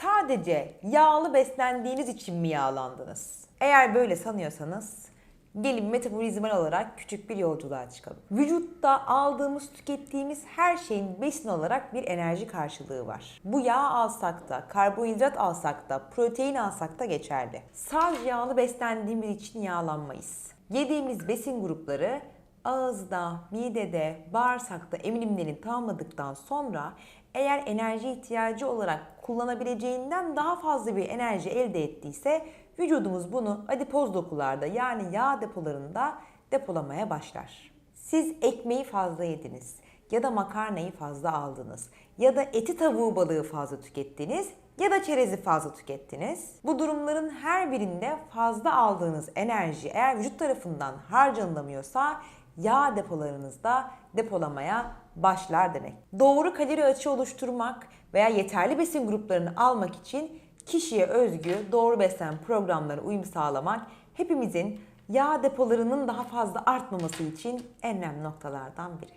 Sadece yağlı beslendiğiniz için mi yağlandınız? Eğer böyle sanıyorsanız gelin metabolizmal olarak küçük bir yolculuğa çıkalım. Vücutta aldığımız, tükettiğimiz her şeyin besin olarak bir enerji karşılığı var. Bu yağ alsak da, karbonhidrat alsak da, protein alsak da geçerli. Sadece yağlı beslendiğimiz için yağlanmayız. Yediğimiz besin grupları ağızda, midede, bağırsakta emilimlerini tamamladıktan sonra eğer enerji ihtiyacı olarak kullanabileceğinden daha fazla bir enerji elde ettiyse vücudumuz bunu adipoz dokularda yani yağ depolarında depolamaya başlar. Siz ekmeği fazla yediniz ya da makarnayı fazla aldınız ya da eti tavuğu balığı fazla tükettiniz ya da çerezi fazla tükettiniz. Bu durumların her birinde fazla aldığınız enerji eğer vücut tarafından harcanılamıyorsa yağ depolarınızda depolamaya başlar demek. Doğru kalori açığı oluşturmak veya yeterli besin gruplarını almak için kişiye özgü doğru beslenme programlarına uyum sağlamak hepimizin yağ depolarının daha fazla artmaması için en önemli noktalardan biri.